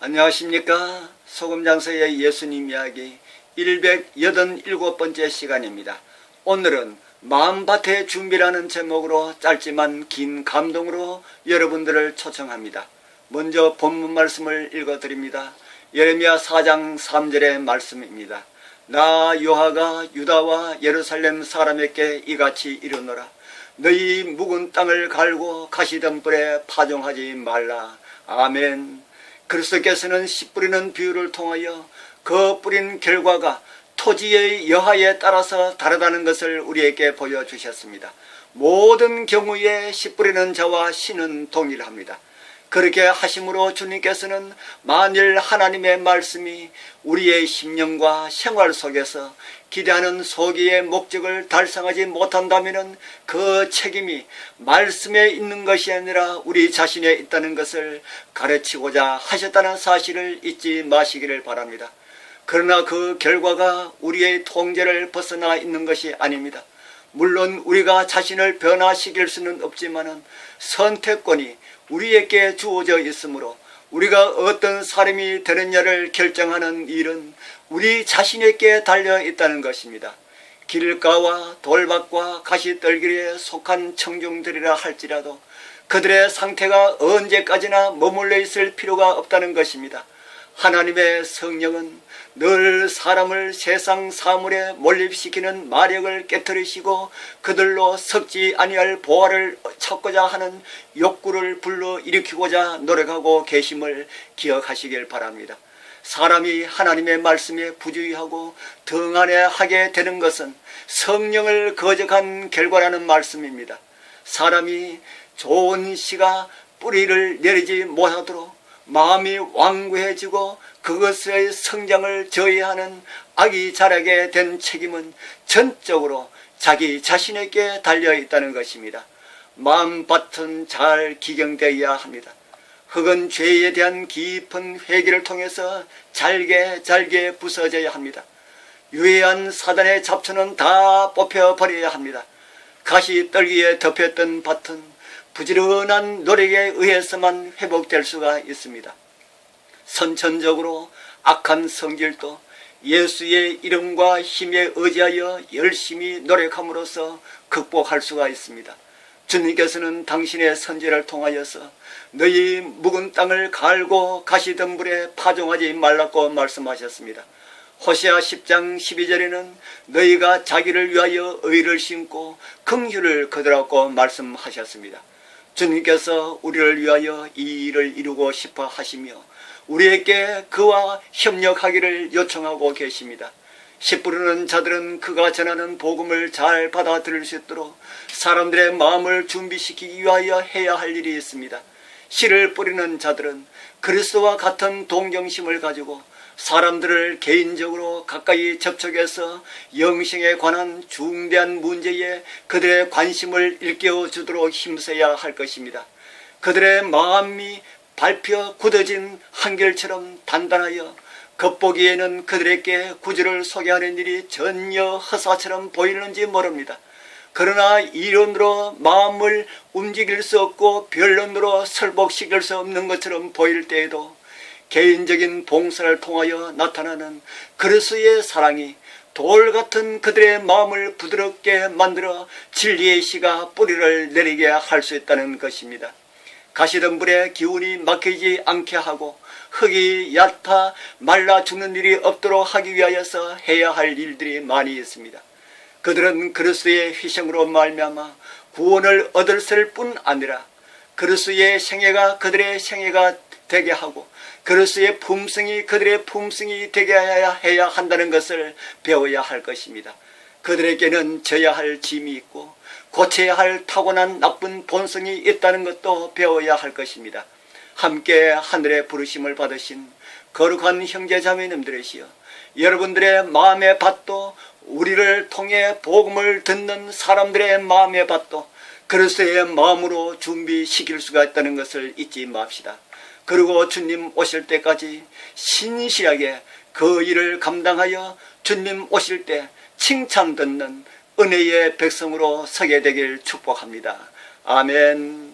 안녕하십니까. 소금장서의 예수님 이야기 187번째 시간입니다. 오늘은 마음밭의 준비라는 제목으로 짧지만 긴 감동으로 여러분들을 초청합니다. 먼저 본문 말씀을 읽어드립니다. 예레미야 4장 3절의 말씀입니다. 나 요하가 유다와 예루살렘 사람에게 이같이 이르노라. 너희 묵은 땅을 갈고 가시덤불에 파종하지 말라. 아멘. 그리스도께서는 씨 뿌리는 비유를 통하여 그 뿌린 결과가 토지의 여하에 따라서 다르다는 것을 우리에게 보여주셨습니다. 모든 경우에 씨 뿌리는 자와 씨는 동일합니다. 그렇게 하심으로 주님께서는 만일 하나님의 말씀이 우리의 심령과 생활 속에서 기대하는 소기의 목적을 달성하지 못한다면 그 책임이 말씀에 있는 것이 아니라 우리 자신에 있다는 것을 가르치고자 하셨다는 사실을 잊지 마시기를 바랍니다. 그러나 그 결과가 우리의 통제를 벗어나 있는 것이 아닙니다. 물론 우리가 자신을 변화시킬 수는 없지만은 선택권이 우리에게 주어져 있으므로 우리가 어떤 사람이 되느냐를 결정하는 일은 우리 자신에게 달려 있다는 것입니다. 길가와 돌밭과 가시떨기에 속한 청중들이라 할지라도 그들의 상태가 언제까지나 머물러 있을 필요가 없다는 것입니다. 하나님의 성령은 늘 사람을 세상 사물에 몰입시키는 마력을 깨뜨리시고 그들로 섞지 아니할 보화를 찾고자 하는 욕구를 불러 일으키고자 노력하고 계심을 기억하시길 바랍니다. 사람이 하나님의 말씀에 부주의하고 등한해 하게 되는 것은 성령을 거적한 결과라는 말씀입니다. 사람이 좋은 씨가 뿌리를 내리지 못하도록 마음이 완고해지고 그것의 성장을 저해하는 악이 자라게 된 책임은 전적으로 자기 자신에게 달려 있다는 것입니다. 마음밭은 잘 기경되어야 합니다. 흙은 죄에 대한 깊은 회개를 통해서 잘게 잘게 부서져야 합니다. 유해한 사단의 잡초는 다 뽑혀버려야 합니다. 가시 떨기에 덮였던 밭은 부지런한 노력에 의해서만 회복될 수가 있습니다. 선천적으로 악한 성질도 예수의 이름과 힘에 의지하여 열심히 노력함으로써 극복할 수가 있습니다. 주님께서는 당신의 선지를 통하여서 너희 묵은 땅을 갈고 가시덤불에 파종하지 말라고 말씀하셨습니다. 호시아 10장 12절에는 너희가 자기를 위하여 의를 심고 긍휼을 거두라고 말씀하셨습니다. 주님께서 우리를 위하여 이 일을 이루고 싶어 하시며 우리에게 그와 협력하기를 요청하고 계십니다. 씨 뿌리는 자들은 그가 전하는 복음을 잘 받아들일 수 있도록 사람들의 마음을 준비시키기 위하여 해야 할 일이 있습니다. 씨를 뿌리는 자들은 그리스도와 같은 동정심을 가지고 사람들을 개인적으로 가까이 접촉해서 영생에 관한 중대한 문제에 그들의 관심을 일깨워 주도록 힘써야 할 것입니다. 그들의 마음이 밟혀 굳어진 한결처럼 단단하여 겉보기에는 그들에게 구주를 소개하는 일이 전혀 허사처럼 보이는지 모릅니다. 그러나 이론으로 마음을 움직일 수 없고 변론으로 설복시킬 수 없는 것처럼 보일 때에도 개인적인 봉사를 통하여 나타나는 그리스의 사랑이 돌 같은 그들의 마음을 부드럽게 만들어 진리의 씨가 뿌리를 내리게 할 수 있다는 것입니다. 가시덤불에 기운이 막히지 않게 하고 흙이 얕아 말라 죽는 일이 없도록 하기 위하여서 해야 할 일들이 많이 있습니다. 그들은 그리스도의 희생으로 말미암아 구원을 얻을 뿐 아니라 그리스도의 생애가 그들의 생애가 되게 하고 그리스도의 품성이 그들의 품성이 되게 해야 한다는 것을 배워야 할 것입니다. 그들에게는 져야 할 짐이 있고 고쳐야 할 타고난 나쁜 본성이 있다는 것도 배워야 할 것입니다. 함께 하늘의 부르심을 받으신 거룩한 형제자매님들이시여 여러분들의 마음의 밭도 우리를 통해 복음을 듣는 사람들의 마음의 밭도 그리스도의 마음으로 준비시킬 수가 있다는 것을 잊지 맙시다. 그리고 주님 오실 때까지 신실하게 그 일을 감당하여 주님 오실 때 칭찬 듣는 은혜의 백성으로 서게 되길 축복합니다. 아멘.